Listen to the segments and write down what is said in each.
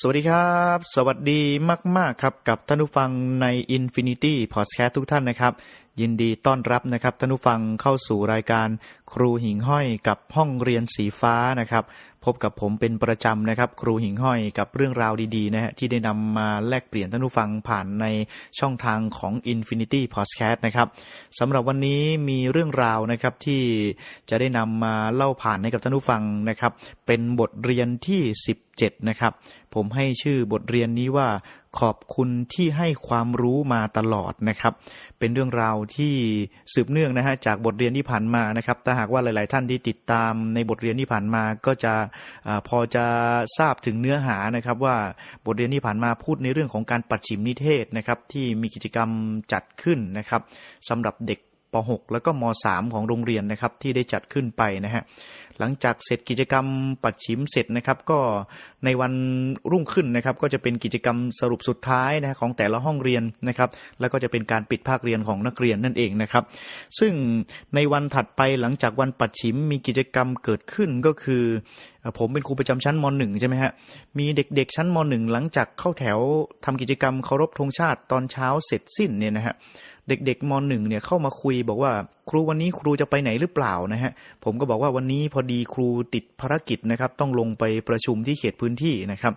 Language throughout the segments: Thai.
สวัสดีครับ สวัสดีมาก ๆ ครับ กับท่านผู้ฟังใน Infinity Podcast ทุกท่านนะครับ ยินดีต้อนรับนะครับท่านผู้ฟังเข้าสู่รายการครูหิ่งห้อยกับห้องเรียนสีฟ้านะครับ พบกับผมเป็นประจำนะครับ ครูหิ่งห้อยกับเรื่องราวดีๆนะฮะที่ได้นำมาแลกเปลี่ยนท่านผู้ฟังผ่านในช่องทางของ Infinity Podcast นะครับสำหรับวันนี้มีเรื่องราวนะครับที่จะได้นำมาเล่าผ่านให้กับท่านผู้ฟังนะครับ เป็นบทเรียนที่ 17นะครับผมให้ชื่อบทเรียนนี้ว่าขอบคุณที่ให้ความรู้มาตลอดนะครับ เป็นเรื่องราวที่สืบเนื่องนะฮะจากบทเรียนที่ผ่านมานะครับถ้าหากว่าหลาย ๆ ท่านที่ติดตามในบทเรียนที่ผ่านมาก็จะอพอจะทราบถึงเนื้อหานะครับ ว่าบทเรียนที่ผ่านมาพูดในเรื่องของการปัดฉิมนิเทศนะครับที่มีกิจกรรมจัดขึ้นนะครับสำหรับเด็กป .6 แล้วก็ม .3 ของโรงเรียนนะครับที่ได้จัดขึ้นไปนะฮะ หลังจากเสร็จกิจกรรมปัดฉิมเสร็จนะครับก็ในวันรุ่งขึ้นนะครับก็จะเป็นกิจกรรมสรุปสุดท้ายนะของแต่ละห้องเรียนนะครับแล้วก็จะเป็นการปิดภาคเรียนของนักเรียนนั่นเองนะครับ ซึ่งในวันถัดไปหลังจากวันปัดฉิมมีกิจกรรมเกิดขึ้นก็คือ ผมเป็นครูประจำชั้นม .1 ใช่ไหมฮะมีเด็กๆชั้นม .1 หลังจากเข้าแถวทำกิจกรรมเคารพธงชาติตอนเช้าเสร็จสิ้นเนี่ยนะฮะเด็กๆมหนึ่งเนี่ยเข้ามาคุยบอกว่า ครูวันนี้ครูจะไปไหนหรือเปล่านะฮะผมก็บอกว่าวันนี้พอดีครูติดภารกิจนะครับ ต้องลงไปประชุมที่เขตพื้นที่นะครับ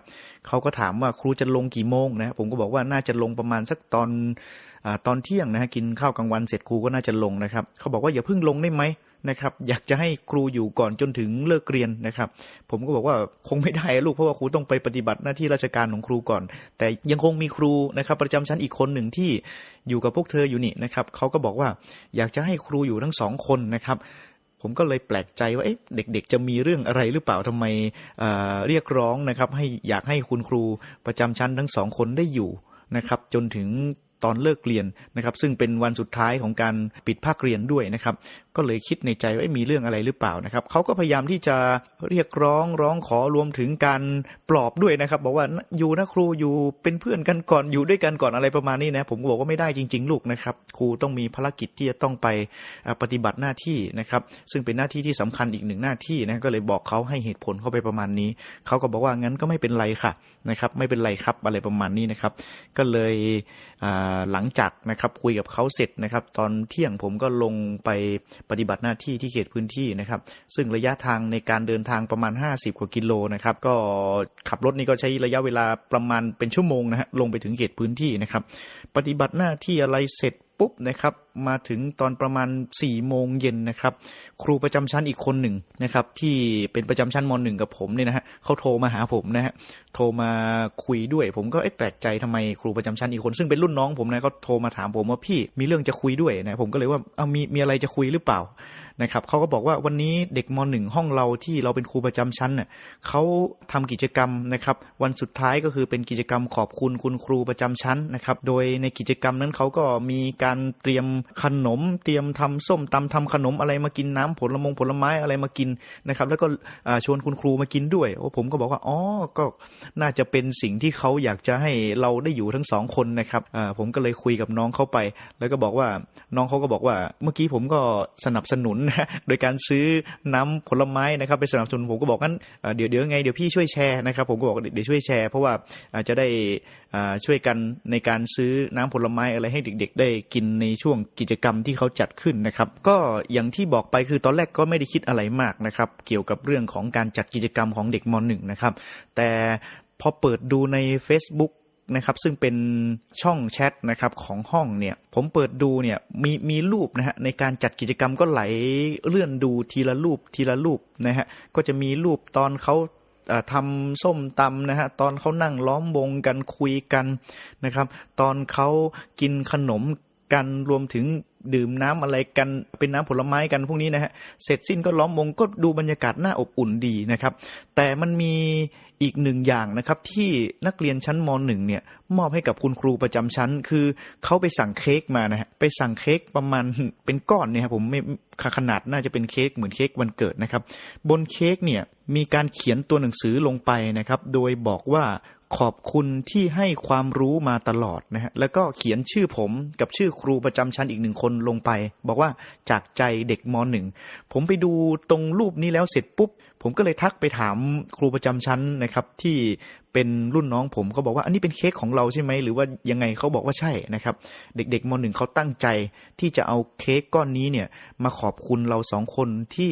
เขาก็ถามว่าครูจะลงกี่โมงนะผมก็บอกว่าน่าจะลงประมาณสักตอนอตอนเที่ยงนะฮะกินข้าวกลางวันเสร็จครูก็น่าจะลงนะครับเขาบอกว่าอย่าเพิ่งลงได้ไหม นะครับ อยากจะให้ครูอยู่ก่อนจนถึงเลิกเรียนนะครับ ผมก็บอกว่าคงไม่ได้ลูกเพราะว่าครูต้องไปปฏิบัติหน้าที่ราชการของครูก่อน แต่ยังคงมีครูนะครับ ประจำชั้นอีกคนหนึ่งที่อยู่กับพวกเธออยู่นี่นะครับเขาก็บอกว่าอยากจะให้ครูอยู่ทั้งสองคนนะครับผมก็เลยแปลกใจว่าเด็กๆ จะมีเรื่องอะไรหรือเปล่าทำไมเเรียกร้องนะครับ ให้อยากให้คุณครูประจำชั้นทั้งสองคนได้อยู่นะครับ จนถึง ตอนเลิกเรียนนะครับ ซึ่งเป็นวันสุดท้ายของการปิดภาคเรียนด้วยนะครับ ก็เลยคิดในใจว่ามีเรื่องอะไรหรือเปล่านะครับเขาก็พยายามที่จะเรียกร้องร้องขอรวมถึงการปลอบด้วยนะครับ บอกว่าอยู่นะครูอยู่เป็นเพื่อนกันก่อนอยู่ด้วยกันก่อนอะไรประมาณนี้นะผมก็บอกว่าไม่ได้จริง ๆ ลูกนะครับ ครูต้องมีภารกิจที่จะต้องไปปฏิบัติหน้าที่นะครับ ซึ่งเป็นหน้าที่ที่สำคัญอีกหนึ่งหน้าที่นะก็เลยบอกเขาให้เหตุผลเข้าไปประมาณนี้เขาก็บอกว่างั้นก็ไม่เป็นไรค่ะนะครับ ไม่เป็นไรครับอะไรประมาณนี้นะครับ ก็เลยอ่าหลังจากนะครับคุยกับเขาเสร็จนะครับ ตอนเที่ยงผมก็ลงไปปฏิบัติหน้าที่ที่เขตพื้นที่นะครับ ซึ่งระยะทางในการเดินทางประมาณ 50 กว่ากิโลนะครับ ก็ขับรถนี่ก็ใช้ระยะเวลาประมาณเป็นชั่วโมงนะฮะลงไปถึงเขตพื้นที่นะครับ ปฏิบัติหน้าที่อะไรเสร็จปุ๊บนะครับมาถึงตอนประมาณ4ี่โมงเย็นนะครับ ครูประจำชั้นอีกคนหนึ่งนะครับ ที่เป็นประจำชั้นมหนึ่งกับผมเนี่ยนะฮะเขาโทรมาหาผมนะฮะโทรมาคุยด้วย ผมก็เอ๊ะแปลกใจทำไมครูประจำชั้นอีกคนซึ่งเป็นรุ่นน้องผมนะเขาโทรมาถามผมว่าพี่มีเรื่องจะคุยด้วยนะผมก็เลยว่าเอามีมีอะไรจะคุยหรือเปล่านะครับเขาก็บอกว่าวันนี้เด็กมหนึ่งห้องเราที่เราเป็นครูประจำชั้นเน่ยเขาทำกิจกรรมนะครับ วันสุดท้ายก็คือเป็นกิจกรรมขอบคุณคุณครูประจำชั้นนะครับ โดยในกิจกรรมนั้นเขาก็มีการเตรียมขนม เตรียมทำส้มตำทำขนมอะไรมากินน้ำผลมงผลไม้อะไรมากินนะครับ แล้วก็ชวนคุณครูมากินด้วยโอ้ผมก็บอกว่าอ๋อก็น่าจะเป็นสิ่งที่เขาอยากจะให้เราได้อยู่ทั้งสองคนนะครับผมก็เลยคุยกับน้องเขาไป แล้วก็บอกว่าน้องเขาก็บอกว่าเมื่อกี้ผมก็สนับสนุนโดยการซื้อน้ำผลไม้นะครับไปสนับสนุนผมก็บอกงั้นเดี๋ยวเดี๋ยวไงเดี๋ยวพี่ช่วยแชร์นะครับ ผมก็บอกเดี๋ยวช่วยแชร์ เพราะว่าจะได้ช่วยกันในการซื้อน้ำผลไม้อะไรให้เด็ก ๆ ได้กินในช่วงกิจกรรมที่เขาจัดขึ้นนะครับ ก็อย่างที่บอกไปคือตอนแรกก็ไม่ได้คิดอะไรมากนะครับ เกี่ยวกับเรื่องของการจัดกิจกรรมของเด็กม .1 นะครับ แต่พอเปิดดูใน Facebook นะครับซึ่งเป็นช่องแชทนะครับของห้องเนี่ยผมเปิดดูเนี่ยมีมีรูปนะฮะในการจัดกิจกรรมก็ไหลเลื่อนดูทีละรูปทีละรูปนะฮะก็จะมีรูปตอนเขาอ่าทำส้มตำนะฮะตอนเขานั่งล้อมวงกันคุยกันนะครับ ตอนเขากินขนม กันรวมถึงดื่มน้ำอะไรกันเป็นน้ำผลไม้กันพวกนี้นะฮะเสร็จสิ้นก็ล้อมวงก็ดูบรรยากาศน่าอบอุ่นดีนะครับ แต่มันมีอีกหนึ่งอย่างนะครับที่นักเรียนชั้นมหนึ่งเนี่ยมอบให้กับคุณครูประจำชั้น คือเขาไปสั่งเค้กมานะฮะไปสั่งเค้กประมาณเป็นก้อนเนี่ยครับผมไม่ขนาดน่าจะเป็นเค้กเหมือนเค้กวันเกิดนะครับ บนเค้กเนี่ยมีการเขียนตัวหนังสือลงไปนะครับ โดยบอกว่า ขอบคุณที่ให้ความรู้มาตลอดนะฮะแล้วก็เขียนชื่อผมกับชื่อครูประจำชั้นอีกหนึ่งคนลงไป บอกว่าจากใจเด็กมหนึ่งผมไปดูตรงรูปนี้แล้วเสร็จปุ๊บ ผมก็เลยทักไปถามครูประจำชั้นนะครับที่ เป็นรุ่นน้องผมเขาบอกว่าอันนี้เป็นเค้กของเราใช่ไหมหรือว่ายังไงเขาบอกว่าใช่นะครับ เด็กๆมหนึ่งเขาตั้งใจที่จะเอาเค้กก้อนนี้เนี่ยมาขอบคุณเราสองคนที่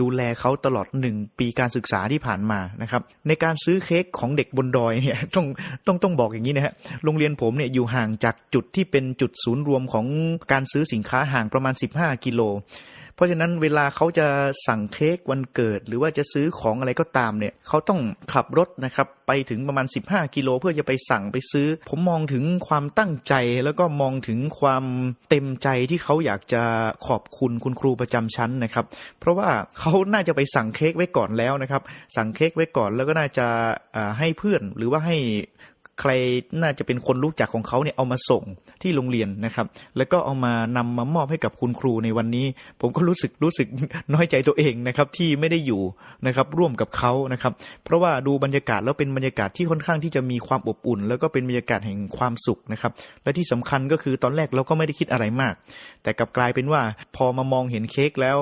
ดูแลเขาตลอดหนึ่งปีการศึกษาที่ผ่านมานะครับ ในการซื้อเค้กของเด็กบนดอยเนี่ยต้องต้องต้องบอกอย่างนี้นะฮะโรงเรียนผมเนี่ยอยู่ห่างจากจุดที่เป็นจุดศูนย์รวมของการซื้อสินค้าห่างประมาณ 15 กิโล เพราะฉะนั้นเวลาเขาจะสั่งเค้กวันเกิด หรือว่าจะซื้อของอะไรก็ตามเนี่ยเขาต้องขับรถนะครับไปถึงประมาณ 15 กิโลเพื่อจะไปสั่งไปซื้อ ผมมองถึงความตั้งใจแล้วก็มองถึงความเต็มใจที่เขาอยากจะขอบคุณคุณครูประจำชั้นนะครับ เพราะว่าเขาน่าจะไปสั่งเค้กไว้ก่อนแล้วนะครับ สั่งเค้กไว้ก่อนแล้วก็น่าจะให้เพื่อนหรือว่าให้ ใครน่าจะเป็นคนรู้จักของเขาเนี่ยเอามาส่งที่โรงเรียนนะครับ แล้วก็เอามานำมามอบให้กับคุณครูในวันนี้ ผมก็รู้สึกรู้สึกน้อยใจตัวเองนะครับที่ไม่ได้อยู่นะครับร่วมกับเขานะครับ เพราะว่าดูบรรยากาศแล้วเป็นบรรยากาศที่ค่อนข้างที่จะมีความอบอุ่น แล้วก็เป็นบรรยากาศแห่งความสุขนะครับ และที่สำคัญก็คือตอนแรกเราก็ไม่ได้คิดอะไรมาก แต่กลับกลายเป็นว่าพอมามองเห็นเค้กแล้ว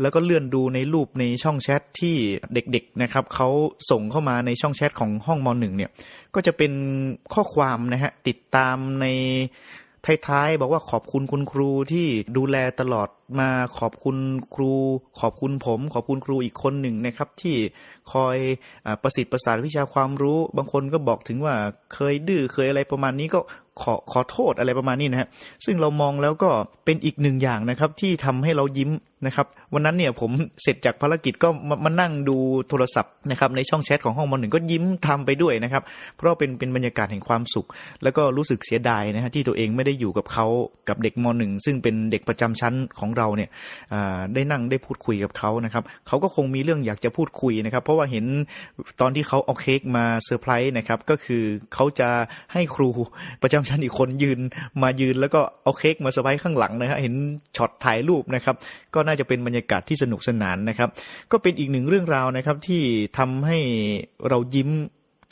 แล้วก็เลื่อนดูในรูปในช่องแชทที่เด็กๆนะครับเขาส่งเข้ามาในช่องแชทของห้องมหนึ่งเนี่ยก็จะเป็นข้อความนะฮะติดตามในท้ายๆบอกว่าขอบคุณคุณครูที่ดูแลตลอดมาขอบคุณครู ขอบคุณผม ขอบคุณครูอีกคนหนึ่งนะครับ ที่คอยอประสิทธิ์ประสาทวิชาความรู้ บางคนก็บอกถึงว่าเคยดื้อเคยอะไรประมาณนี้ก็ขอขอโทษอะไรประมาณนี้นะฮะซึ่งเรามองแล้วก็เป็นอีกหนึ่งอย่างนะครับที่ทำให้เรายิ้มนะครับ วันนั้นเนี่ยผมเสร็จจากภารกิจก็มามานั่งดูโทรศัพท์นะครับในช่องแชทของห้องมหนึ่งก็ยิ้มทำไปด้วยนะครับ เพราะว่าเป็นเป็นบรรยากาศแห่งความสุข แล้วก็รู้สึกเสียดายนะฮะที่ตัวเองไม่ได้อยู่กับเขากับเด็กมหนึ่งซึ่งเป็นเด็กประจำชั้นของเราเนี่ยอ่าได้นั่งได้พูดคุยกับเขานะครับเขาก็คงมีเรื่องอยากจะพูดคุยนะครับ เพราะว่าเห็นตอนที่เขาเอาเค้กมาเซอร์ไพรส์นะครับก็คือเขาจะให้ครูประจำชั้นอีกคนยืนมายืนแล้วก็เอาเค้กมาเซอร์ไพรส์ข้างหลังนะฮะเห็นช็อตถ่ายรูปนะครับ ก็น่าจะเป็นบรรยากาศที่สนุกสนานนะครับ ก็เป็นอีกหนึ่งเรื่องราวนะครับที่ทำให้เรายิ้ม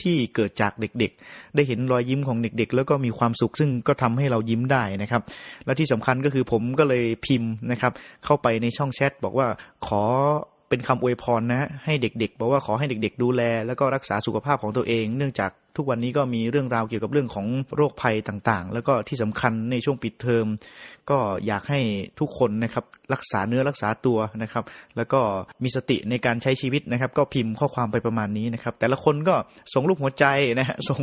ที่เกิดจากเด็กๆ ได้เห็นรอยยิ้มของเด็กๆ แล้วก็มีความสุขซึ่งก็ทำให้เรายิ้มได้นะครับ และที่สำคัญก็คือผมก็เลยพิมพ์นะครับ เข้าไปในช่องแชทบอกว่าขอเป็นคำอวยพรนะฮะให้เด็กๆบอกว่าขอให้เด็กๆ ดูแล แล้วก็รักษาสุขภาพของตัวเอง เนื่องจาก ทุกวันนี้ก็มีเรื่องราวเกี่ยวกับเรื่องของโรคภัยต่างๆ แล้วก็ที่สำคัญในช่วงปิดเทอม ก็อยากให้ทุกคนนะครับรักษาเนื้อรักษาตัวนะครับ แล้วก็มีสติในการใช้ชีวิตนะครับ ก็พิมพ์ข้อความไปประมาณนี้นะครับ แต่ละคนก็ส่งรูปหัวใจนะฮะส่ง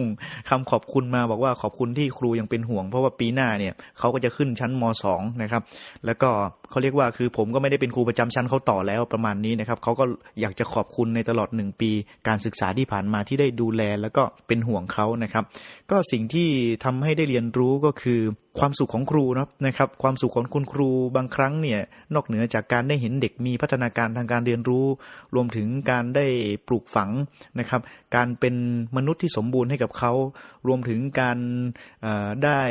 คำขอบคุณมาบอกว่าขอบคุณที่ครูยังเป็นห่วง เพราะว่าปีหน้าเนี่ยเขาก็จะขึ้นชั้นม .2 นะครับ แล้วก็เขาเรียกว่าคือผมก็ไม่ได้เป็นครูประจำชั้นเขาต่อแล้วประมาณนี้นะครับเขาก็อยากจะขอบคุณในตลอดหนึ่งปี การศึกษาที่ผ่านมาที่ได้ดูแล แล้วก็เป็นห่วงเขานะครับ ก็สิ่งที่ทำให้ได้เรียนรู้ก็คือความสุขของครูนะครับ ความสุขของคุณครูบางครั้งเนี่ยนอกเหนือจากการได้เห็นเด็กมีพัฒนาการทางการเรียนรู้ รวมถึงการได้ปลูกฝังนะครับ การเป็นมนุษย์ที่สมบูรณ์ให้กับเขา รวมถึงการได้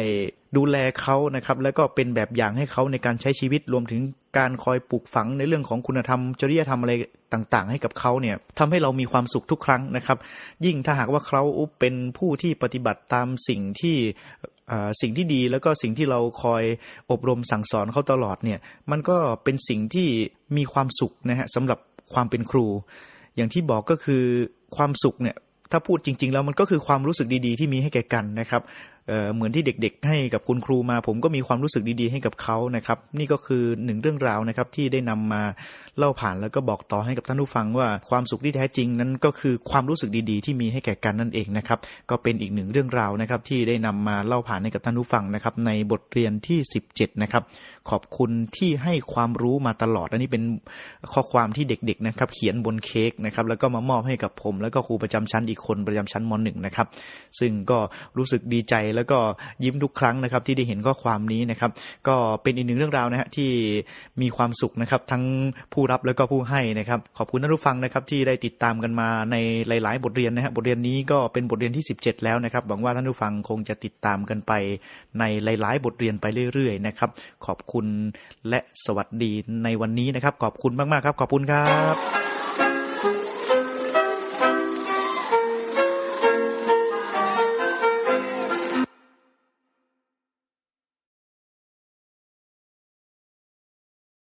ดูแลเขานะครับ แล้วก็เป็นแบบอย่างให้เขาในการใช้ชีวิตรวมถึง การคอยปลูกฝังในเรื่องของคุณธรรม จริยธรรมอะไรต่างๆ ให้กับเขาเนี่ยทำให้เรามีความสุขทุกครั้งนะครับ ยิ่งถ้าหากว่าเขาเป็นผู้ที่ปฏิบัติตามสิ่งที่สิ่งที่ดีแล้วก็สิ่งที่เราคอยอบรมสั่งสอนเขาตลอดเนี่ยมันก็เป็นสิ่งที่มีความสุขนะฮะสำหรับความเป็นครู อย่างที่บอกก็คือความสุขเนี่ยถ้าพูดจริง ๆ แล้วมันก็คือความรู้สึกดีๆ ที่มีให้แก่กันนะครับ เหมือนที่เด็กๆ ให้กับคุณครูมา ผมก็มีความรู้สึกดีๆ ให้กับเขานะครับ นี่ก็คือหนึ่งเรื่องราวนะครับที่ได้นำมาเล่าผ่านแล้วก็บอกต่อให้กับท่านผู้ฟังว่าความสุขที่แท้จริงนั้นก็คือความรู้สึกดีๆ ที่มีให้แก่กันนั่นเองนะครับ ก็เป็นอีกหนึ่งเรื่องราวนะครับที่ได้นำมาเล่าผ่านให้กับท่านผู้ฟังนะครับ ในบทเรียนที่ 17 นะครับ ขอบคุณที่ให้ความรู้มาตลอดอันนี้เป็นข้อความที่เด็กๆนะครับ เขียนบนเค้กนะครับแล้วก็มามอบให้กับผม แล้วก็ครูประจำชั้นอีกคนประจำชั้นมหนึ่งนะครับซึ่งก็รู้สึกดีใจแล้วก็ยิ้มทุกครั้งนะครับ ที่ได้เห็นข้อความนี้นะครับ ก็เป็นอีกหนึ่งเรื่องราวนะฮะที่มีความสุขนะครับ ทั้งผู้รับแล้วก็ผู้ให้นะครับ ขอบคุณท่านผู้ฟังนะครับ ที่ได้ติดตามกันมาในหลาย ๆ บทเรียนนะฮะบทเรียนนี้ก็เป็นบทเรียนที่ 17 แล้วนะครับหวังว่าท่านผู้ฟังคงจะติดตามกันไปในหลาย ๆ บทเรียนไปเรื่อย ๆ นะครับ ขอบคุณและสวัสดีในวันนี้นะครับ ขอบคุณมาก ๆ ครับ ขอบคุณครับ